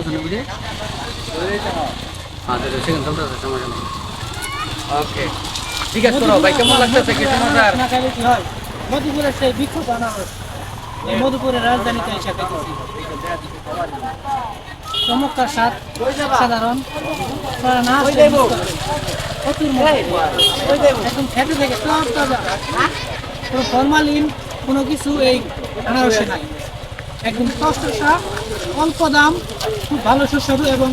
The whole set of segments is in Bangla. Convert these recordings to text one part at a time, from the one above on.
চলতেছে না বুঝে? হ্যাঁ সেখানে চলতেছে সমস্যা নেই। ওকে ঠিক আছে করো ভাই কেমন লাগতেছে কি সমাচার না খাইলে কি মধুপুরের সেই বিক্ষোভ আনারস। এই মধুপুরের রাজধানীতে এসে চমৎকার স্বাদ সাধারণ। না। প্রচুর। একদম খেতে থেকে সব তাজা। কোনো ফরমালিন কোনো কিছু এই আনারসে নাই। একদম স্বাদ অল্প দাম, খুব ভালো সুস্বাদু এবং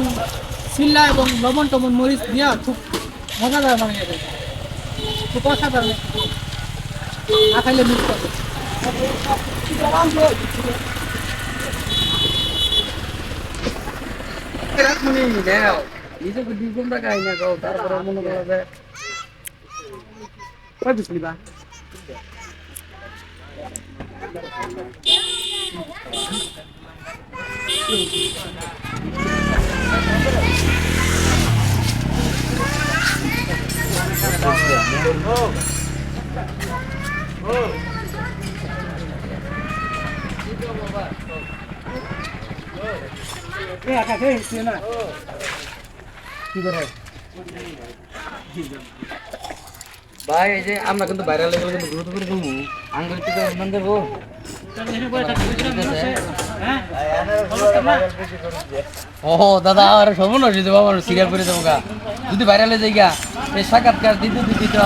সিল্লা এবং লবণ টবণ মরিচ দিয়া খুব মজাদার বানিয়ে দেয়। খুব অসাধারণ। না খাইলে মিস তারপরে মনে করো যে কই বুঝলি বা ভাই এই যে আমরা কিন্তু ভাইরাল লেভেল কিন্তু গুরুত্ব করে দেবো আঙ্গুল থেকে দেবো। ও দাদা আর হয়ে আমার সিরিয়াল করে দেবো গা। যদি ভাইরালে যাই গা এই সাক্ষাৎকার দিতে দিতে তো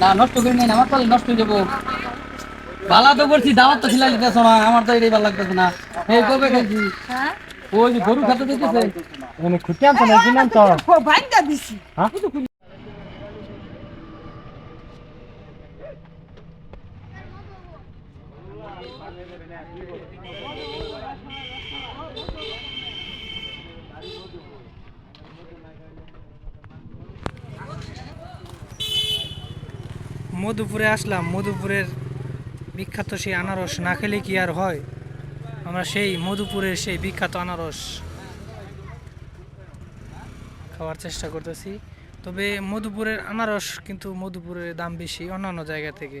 না নষ্ট করে নেই আমার তাহলে নষ্ট হয়ে যাব। ভালো তো করছি দাওয়াত তো খিলাই দিতেছ না আমার তো এটাই ভালো লাগতেছে না। এই কবে খাইছি ওই যে গরু খাতে দিতেছে ভাঙ্গা দিছি। মধুপুরে আসলাম, মধুপুরের বিখ্যাত সেই আনারস না খেলে কি আর হয়? আমরা সেই মধুপুরের সেই বিখ্যাত আনারস খাওয়ার চেষ্টা করতেছি। তবে মধুপুরের আনারস কিন্তু মধুপুরের দাম বেশি অন্যান্য জায়গা থেকে।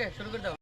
ওকে শুরু করে দাও